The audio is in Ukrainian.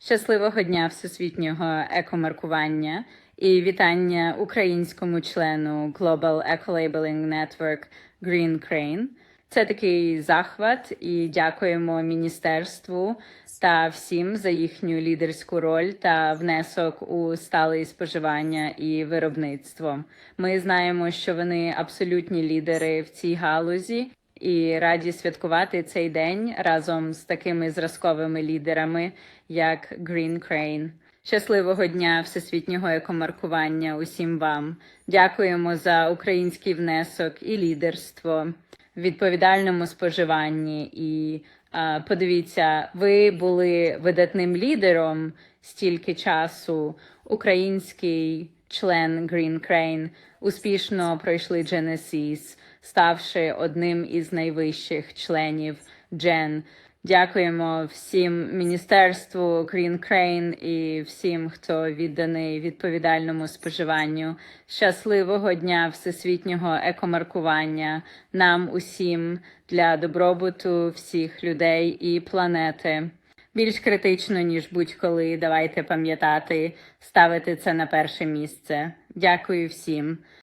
Щасливого дня всесвітнього екомаркування і вітання українському члену Global Eco-Labeling Network Green Crane. Це такий захват, і дякуємо міністерству та всім за їхню лідерську роль та внесок у стале споживання і виробництво. Ми знаємо, що вони абсолютні лідери в цій галузі, і раді святкувати цей день разом з такими зразковими лідерами, як Green Crane. Щасливого дня всесвітнього екомаркування усім вам. Дякуємо за український внесок і лідерство в відповідальному споживанні. І а, подивіться, ви були видатним лідером стільки часу. Український член Green Crane успішно пройшли Genesis, ставши одним із найвищих членів Gen. Дякуємо всім міністерству Green Crane і всім, хто відданий відповідальному споживанню. Щасливого дня всесвітнього екомаркування нам усім для добробуту всіх людей і планети. Більш критично, ніж будь-коли, давайте пам'ятати, ставити це на перше місце. Дякую всім.